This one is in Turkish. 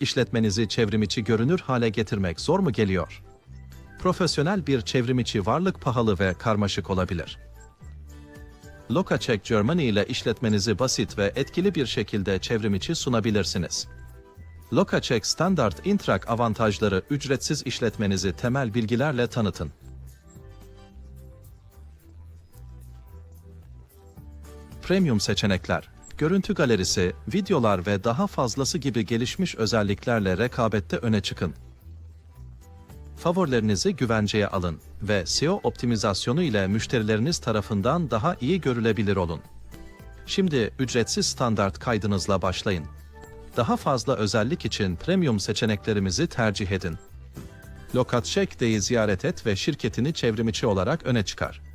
İşletmenizi çevrimiçi görünür hale getirmek zor mu geliyor? Profesyonel bir çevrimiçi varlık pahalı ve karmaşık olabilir. Lokacheck Germany ile işletmenizi basit ve etkili bir şekilde çevrimiçi sunabilirsiniz. Lokacheck Standard Intrak avantajları ücretsiz işletmenizi temel bilgilerle tanıtın. Premium seçenekler, görüntü galerisi, videolar ve daha fazlası gibi gelişmiş özelliklerle rekabette öne çıkın. Favorilerinizi güvenceye alın ve SEO optimizasyonu ile müşterileriniz tarafından daha iyi görülebilir olun. Şimdi ücretsiz standart kaydınızla başlayın. Daha fazla özellik için premium seçeneklerimizi tercih edin. Lokat ziyaret et ve şirketini çevrimiçi olarak öne çıkar.